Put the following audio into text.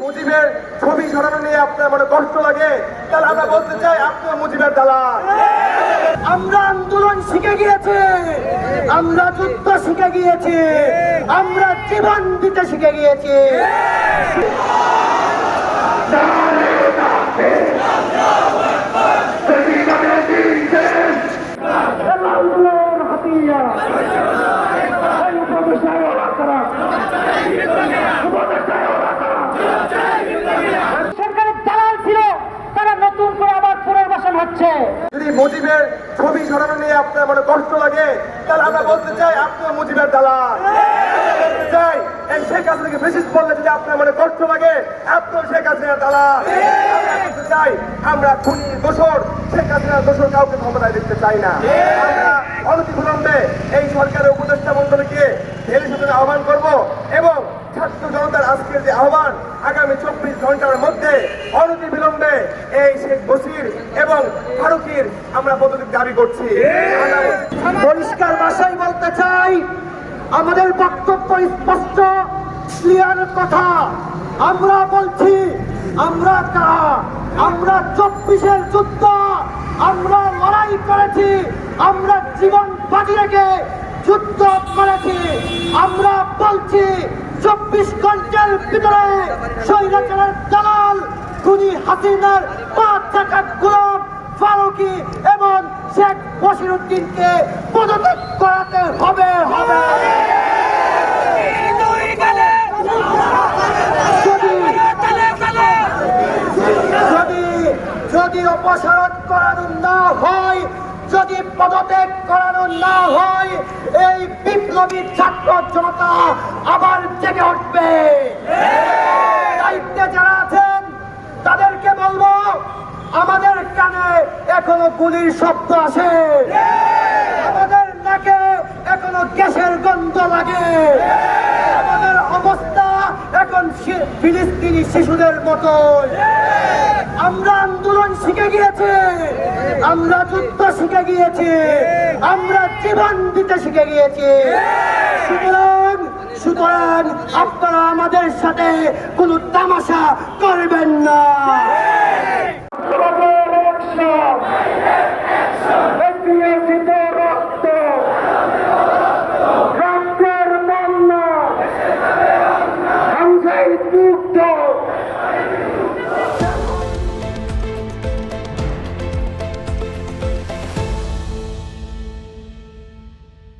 মুজিবের ছবি সরানো নিয়ে আপনার মনে কষ্ট লাগে। তাহলে আমরা বলতে চাই আপনিও মুজিবের দালাল। আমরা আন্দোলন শিখে গিয়েছি। আমরা যুদ্ধ শিখে গিয়েছি। আমরা জীবন দিতে শিখে গিয়েছি। হচ্ছে যদি মুজিবের ছবি সরানো নিয়ে আপনার মনে কষ্ট লাগে, তাহলে আমরা বলতে চাই আপনার মুজিবের দালাল। চাই যদি আপনার মনে কষ্ট লাগে আপনার শেখ হাসিনার দালাল। চাই, আমরা খুনি, দোষর। শেখ হাসিনার দোষর কাউকে ক্ষমতায় দেখতে চাই না। আমরা অনতিবিলম্বে এই সরকারের উপদেষ্টা মন্ডলীকে ঢেলে সুতরাং আহ্বান করব এবং ছাত্র জনতার আজকের যে আহ্বান, আগামী চব্বিশ ঘণ্টার মধ্যে অনতি বিলম্বে এই শেখ বসির এবং ফারুকির আমরা পদত্যাগ দাবি করছি। পরিষ্কার ভাষায় বলতে চাই, আমাদের বক্তব্য স্পষ্ট ক্লিয়ার কথা। আমরা বলছি, আমরা কারা? আমরা চব্বিশের যুদ্ধ, আমরা লড়াই করেছি, আমরা জীবন বাজি রেখে যুদ্ধ করেছি। আমরা বলছি স্বৈরাচারের দালাল খুনি হাসিনার পাঁচ টাকার গোলাম ফারুকি এবং শেখ বসিরুদ্দিনকে পদত্যাগ করাতে হবে হবে। যদি অপসারণ করানো না হয়, যদি পদত্যাগ করানো না হয়, এই বিপ্লবী ছাত্র জনতা আবার জেগে উঠবে। বলব, আমাদের কানে এখনও গুলির শব্দ আছে আমাদের নাকে এখনও গ্যাসের গন্ধ লাগে। আমাদের অবস্থা এখন ফিলিস্তিনি শিশুদের মতো আমরা আন্দোলন শিখে গিয়েছি, আমরা যুদ্ধ শিখে গিয়েছি, আমরা জীবন দিতে শিখে গিয়েছি। সুতরাং সুতরাং আপনারা আমাদের সাথে কোনো তামাশা করবেন না।